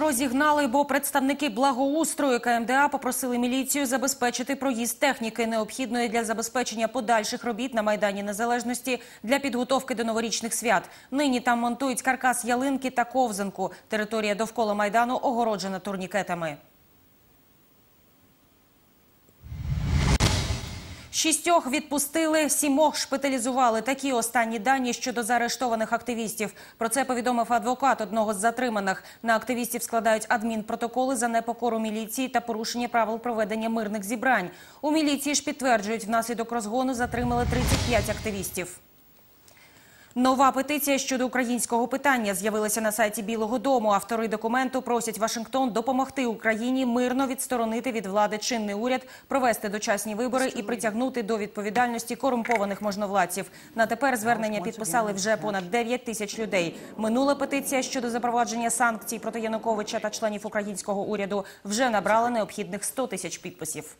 Розігнали, бо представники благоустрою КМДА попросили міліцію забезпечити проїзд техніки, необхідної для забезпечення подальших робіт на майдані Незалежності для підготовки до новорічних свят. Нині там монтують каркас ялинки та ковзанку. Територія довкола майдану огороджена турнікетами. Шістьох відпустили, сімох шпиталізували. Такі останні дані щодо заарештованих активістів. Про це повідомив адвокат одного з затриманих. На активістів складають адмінпротоколи за непокору міліції та порушення правил проведення мирних зібрань. У міліції ж підтверджують, внаслідок розгону затримали 35 активістів. Нова петиція щодо українського питання з'явилася на сайті Білого Дому. Автори документу просять Вашингтон допомогти Україні мирно відсторонити від влади чинний уряд, провести дочасні вибори і притягнути до відповідальності корумпованих можновладців. На тепер звернення підписали вже понад 9 тисяч людей. Минула петиція щодо запровадження санкцій проти Януковича та членів українського уряду вже набрала необхідних 100 тисяч підписів.